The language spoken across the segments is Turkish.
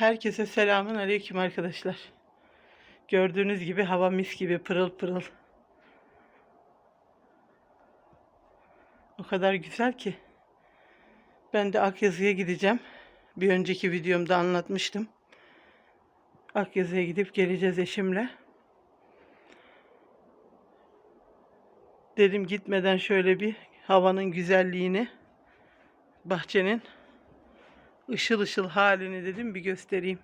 Herkese selamun aleyküm arkadaşlar. Gördüğünüz gibi hava mis gibi pırıl pırıl. O kadar güzel ki. Ben de Akyazı'ya gideceğim. Bir önceki videomda anlatmıştım. Akyazı'ya gidip geleceğiz eşimle. Dedim gitmeden şöyle bir havanın güzelliğini, bahçenin ışıl ışıl halini dedim bir göstereyim.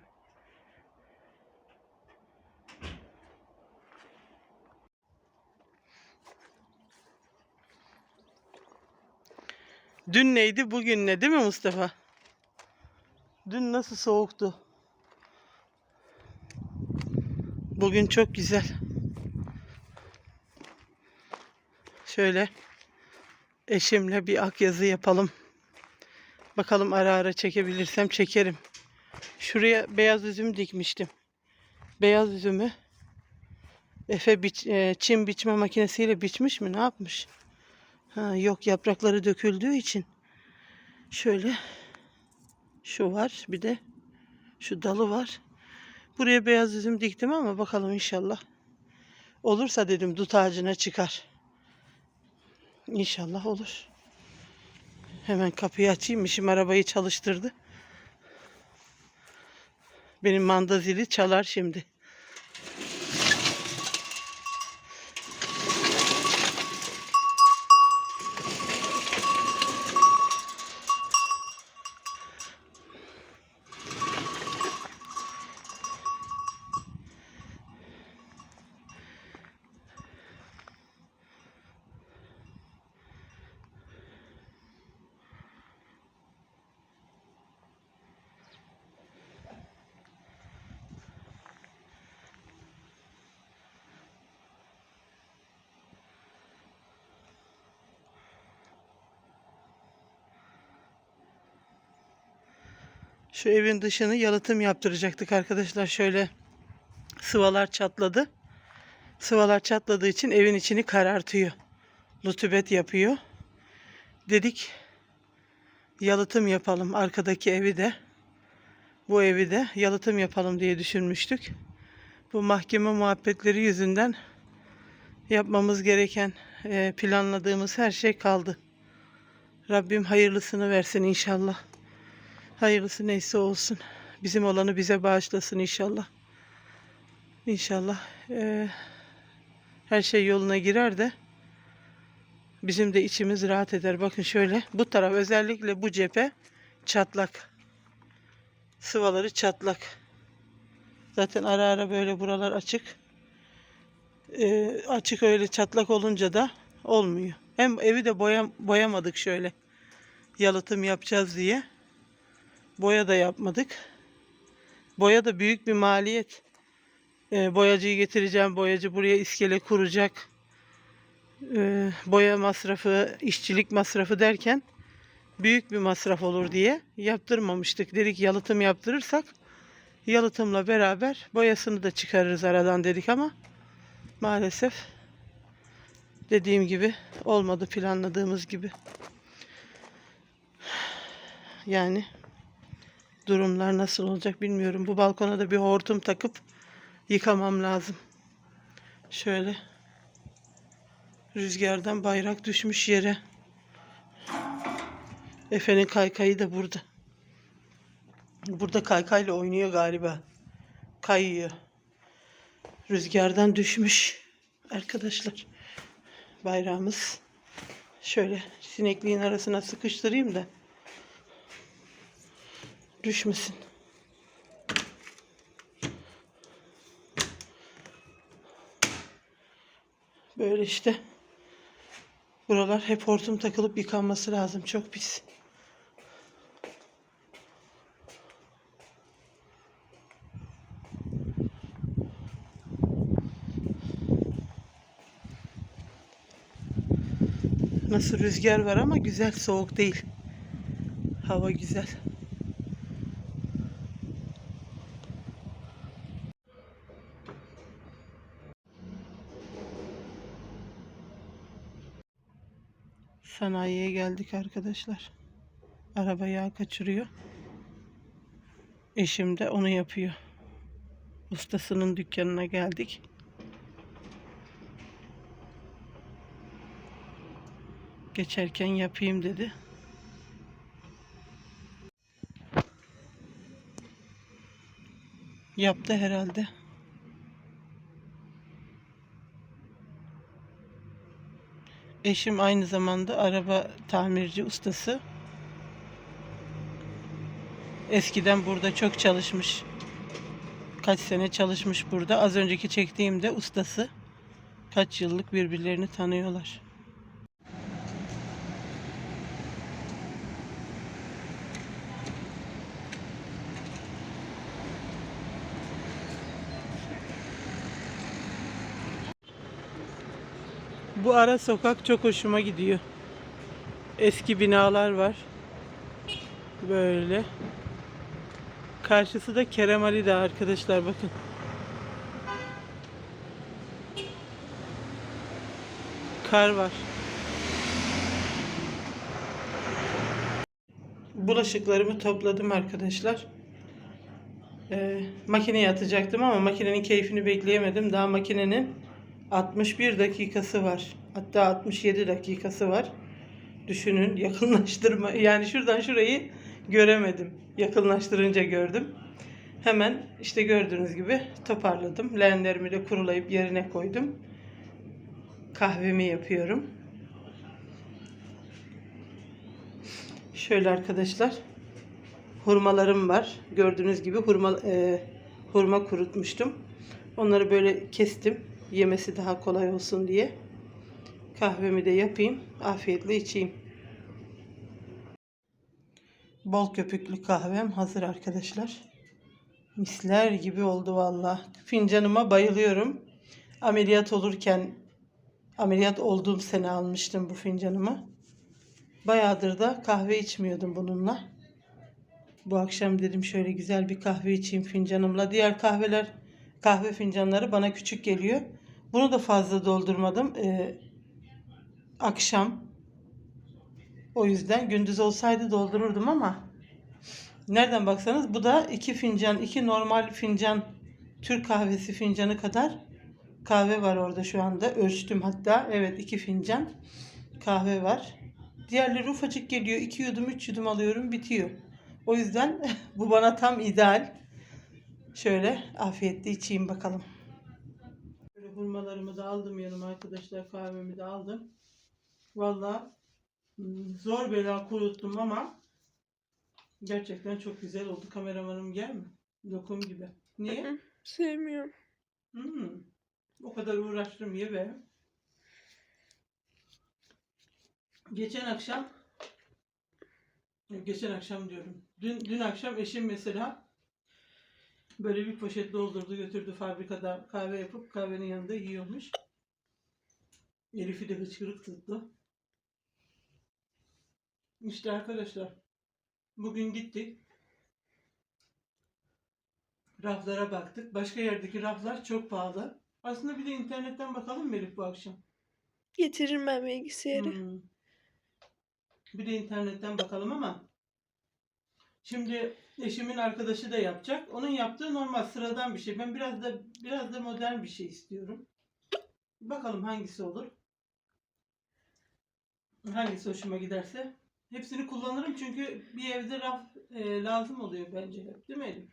Dün neydi bugün ne değil mi Mustafa? Dün nasıl soğuktu? Bugün çok güzel. Şöyle eşimle bir akyazı yapalım. Bakalım ara ara çekebilirsem çekerim. Şuraya beyaz üzüm dikmiştim. Beyaz üzümü Efe biç, e, çim biçme makinesiyle biçmiş mi? Ne yapmış? Ha, yok yaprakları döküldüğü için. Şöyle şu var. Bir de şu dalı var. Buraya beyaz üzüm diktim ama bakalım inşallah. Olursa dedim dut ağacına çıkar. İnşallah olur. Hemen kapıyı açayım. İşim arabayı çalıştırdı. Benim manda zili çalar şimdi. Şu evin dışını yalıtım yaptıracaktık arkadaşlar. Şöyle sıvalar çatladı. Sıvalar çatladığı için evin içini karartıyor. Rutubet yapıyor. Dedik yalıtım yapalım. Arkadaki evi de bu evi de yalıtım yapalım diye düşünmüştük. Bu mahkeme muhabbetleri yüzünden yapmamız gereken e, planladığımız her şey kaldı. Rabbim hayırlısını versin inşallah. Hayırlısı neyse olsun. Bizim olanı bize bağışlasın inşallah. İnşallah eee, her şey yoluna girer de bizim de içimiz rahat eder. Bakın şöyle bu taraf özellikle bu cephe çatlak. Sıvaları çatlak. Zaten ara ara böyle buralar açık. Eee, açık öyle çatlak olunca da olmuyor. Hem evi de boyam, boyamadık şöyle. Yalıtım yapacağız diye. Boya da yapmadık. Boya da büyük bir maliyet. Ee, boyacıyı getireceğim. Boyacı buraya iskele kuracak. Ee, boya masrafı, işçilik masrafı derken büyük bir masraf olur diye yaptırmamıştık. Dedik yalıtım yaptırırsak yalıtımla beraber boyasını da çıkarırız aradan dedik ama maalesef dediğim gibi olmadı planladığımız gibi. Yani durumlar nasıl olacak bilmiyorum. Bu balkona da bir hortum takıp yıkamam lazım. Şöyle rüzgardan bayrak düşmüş yere. Efe'nin kaykayı da burada. Burada kaykayla oynuyor galiba. Kayıyor. Rüzgardan düşmüş arkadaşlar. Bayrağımız. Şöyle sinekliğin arasına sıkıştırayım da düşmesin. Böyle işte. Buralar hep hortum takılıp yıkanması lazım. Çok pis. Nasıl rüzgar var ama güzel soğuk değil. Hava güzel. Sanayiye geldik arkadaşlar. Araba yağ kaçırıyor. Eşim de onu yapıyor. Ustasının dükkanına geldik. Geçerken yapayım dedi. Yaptı herhalde. Eşim aynı zamanda araba tamirci ustası. Eskiden burada çok çalışmış. Kaç sene çalışmış burada. Az önceki çektiğimde ustası. Kaç yıllık birbirlerini tanıyorlar. Bu ara sokak çok hoşuma gidiyor. Eski binalar var. Böyle. Karşısı da Kerem Ali Dağı arkadaşlar bakın. Kar var. Bulaşıklarımı topladım arkadaşlar. Ee, makineye atacaktım ama makinenin keyfini bekleyemedim. Daha makinenin 61 dakikası var. Hatta 67 dakikası var. Düşünün yakınlaştırma. Yani şuradan şurayı göremedim. Yakınlaştırınca gördüm. Hemen işte gördüğünüz gibi toparladım. Leğenlerimi de kurulayıp yerine koydum. Kahvemi yapıyorum. Şöyle arkadaşlar. Hurmalarım var. Gördüğünüz gibi hurma e, hurma kurutmuştum. Onları böyle kestim. Yemesi daha kolay olsun diye. Kahvemi de yapayım. Afiyetle içeyim. Bol köpüklü kahvem hazır arkadaşlar. Misler gibi oldu valla. Fincanıma bayılıyorum. Ameliyat olurken ameliyat olduğum sene almıştım bu fincanımı. Bayağıdır da kahve içmiyordum bununla. Bu akşam dedim şöyle güzel bir kahve içeyim fincanımla. Diğer kahveler kahve fincanları bana küçük geliyor. Bunu da fazla doldurmadım. Ee, akşam o yüzden gündüz olsaydı doldururdum ama nereden baksanız bu da iki fincan, iki normal fincan Türk kahvesi fincanı kadar kahve var orada şu anda. Ölçtüm hatta. Evet iki fincan kahve var. Diğerleri ufacık geliyor. iki yudum, üç yudum alıyorum bitiyor. O yüzden bu bana tam ideal. Şöyle afiyetle içeyim bakalım. Böyle hurmalarımı da aldım yanıma arkadaşlar. Kahvemi de aldım. Valla hmm, zor bela kuruttum ama gerçekten çok güzel oldu. Kameramanım gel mi? Lokum gibi. Niye? Sevmiyorum. Hmm. O kadar uğraştım ye be. Geçen akşam geçen akşam diyorum. Dün dün akşam eşim mesela böyle bir poşet doldurdu götürdü fabrikada kahve yapıp kahvenin yanında yiyormuş. Elif'i de hıçkırık tuttu. İşte arkadaşlar bugün gittik. Raflara baktık. Başka yerdeki raflar çok pahalı. Aslında bir de internetten bakalım mı Elif bu akşam? Getiririm ben bilgisayarı. Hmm. Bir de internetten bakalım ama şimdi eşimin arkadaşı da yapacak. Onun yaptığı normal sıradan bir şey. Ben biraz da biraz da modern bir şey istiyorum. Bakalım hangisi olur. Hangisi hoşuma giderse. Hepsini kullanırım çünkü bir evde raf e, lazım oluyor bence hep. Değil mi Elif?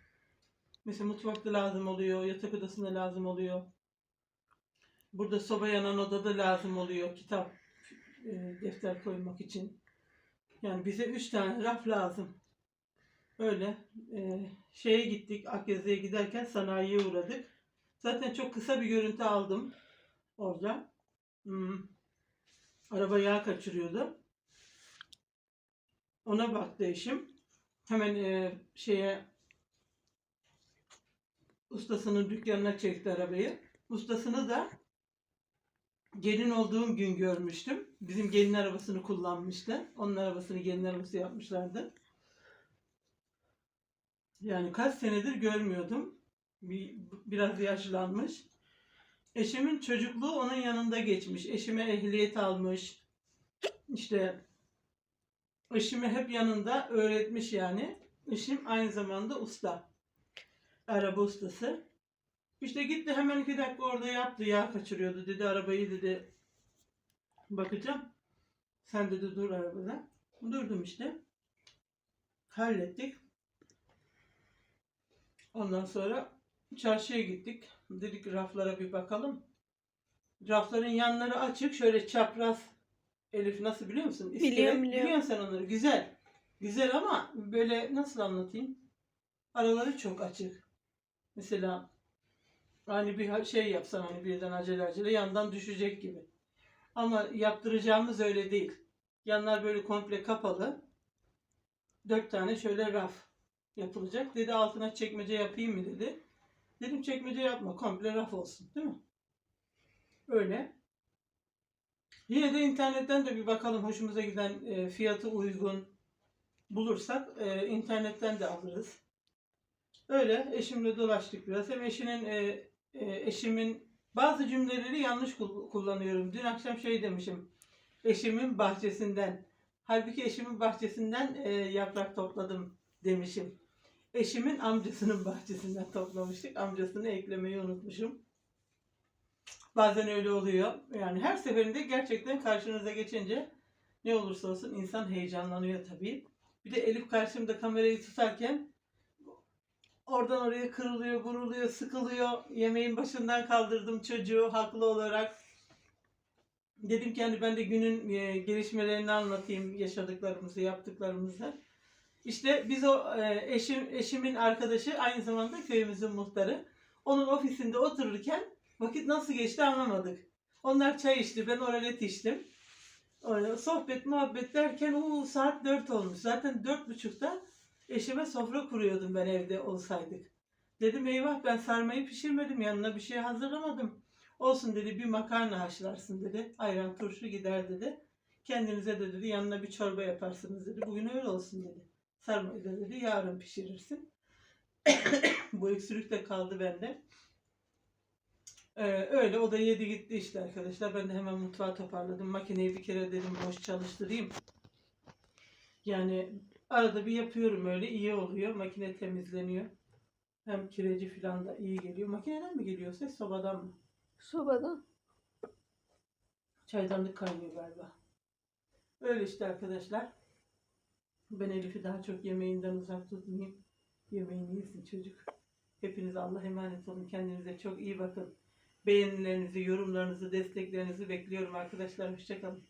Mesela mutfakta lazım oluyor, yatak odasında lazım oluyor. Burada soba yanan odada lazım oluyor kitap, e, defter koymak için. Yani bize üç tane raf lazım. Öyle e, şeye gittik, Akyazı'ya giderken sanayiye uğradık. Zaten çok kısa bir görüntü aldım orada. Hmm. Araba yağ kaçırıyordu. Ona baktı eşim. Hemen e, şeye ustasının dükkanına çekti arabayı. Ustasını da gelin olduğum gün görmüştüm. Bizim gelin arabasını kullanmıştı. Onun arabasını gelin arabası yapmışlardı. Yani kaç senedir görmüyordum. Bir, biraz yaşlanmış. Eşimin çocukluğu onun yanında geçmiş. Eşime ehliyet almış. İşte eşimi hep yanında öğretmiş yani. Eşim aynı zamanda usta. Araba ustası. İşte gitti hemen iki dakika orada yaptı. Yağ kaçırıyordu dedi. Arabayı dedi bakacağım. Sen dedi dur arabada. Durdum işte. Hallettik. Ondan sonra çarşıya gittik. Dedik raflara bir bakalım. Rafların yanları açık. Şöyle çapraz. Elif nasıl biliyor musun? İskelet. Biliyorum, biliyorum. Biliyorsun sen onları. Güzel. Güzel ama böyle nasıl anlatayım? Araları çok açık. Mesela hani bir şey yapsam hani birden acele acele yandan düşecek gibi. Ama yaptıracağımız öyle değil. Yanlar böyle komple kapalı. Dört tane şöyle raf yapılacak. Dedi altına çekmece yapayım mı dedi. Dedim çekmece yapma komple raf olsun değil mi? Öyle. Yine de internetten de bir bakalım hoşumuza giden e, fiyatı uygun bulursak e, internetten de alırız. Öyle eşimle dolaştık biraz. Hem eşinin e, e, eşimin bazı cümleleri yanlış kul- kullanıyorum. Dün akşam şey demişim. Eşimin bahçesinden. Halbuki eşimin bahçesinden e, yaprak topladım demişim. Eşimin amcasının bahçesinden toplamıştık. Amcasını eklemeyi unutmuşum. Bazen öyle oluyor. Yani her seferinde gerçekten karşınıza geçince ne olursa olsun insan heyecanlanıyor tabii. Bir de Elif karşımda kamerayı tutarken oradan oraya kırılıyor, vuruluyor, sıkılıyor. Yemeğin başından kaldırdım çocuğu haklı olarak. Dedim ki hani ben de günün e, gelişmelerini anlatayım, yaşadıklarımızı, yaptıklarımızı. İşte biz o e, eşim eşimin arkadaşı aynı zamanda köyümüzün muhtarı. Onun ofisinde otururken vakit nasıl geçti anlamadık. Onlar çay içti, ben oralet içtim. Sohbet muhabbet derken uu, saat 4 olmuş. Zaten dört buçukta eşime sofra kuruyordum ben evde olsaydık. Dedim eyvah ben sarmayı pişirmedim yanına bir şey hazırlamadım. Olsun dedi bir makarna haşlarsın dedi. Ayran turşu gider dedi. Kendinize de dedi yanına bir çorba yaparsınız dedi. Bugün öyle olsun dedi. Sarmayı yarın pişirirsin. Bu öksürük de kaldı bende. Ee, öyle o da yedi gitti işte arkadaşlar. Ben de hemen mutfağı toparladım. Makineyi bir kere dedim boş çalıştırayım. Yani arada bir yapıyorum öyle iyi oluyor. Makine temizleniyor. Hem kireci falan da iyi geliyor. Makineden mi geliyor ses sobadan mı? Sobadan. Çaydanlık kaynıyor galiba. Öyle işte arkadaşlar. Ben Elif'i daha çok yemeğinden uzak tutmayayım. Yemeğini yesin çocuk. Hepiniz Allah emanet olun. Kendinize çok iyi bakın. Beğenilerinizi, yorumlarınızı, desteklerinizi bekliyorum arkadaşlar. Hoşçakalın.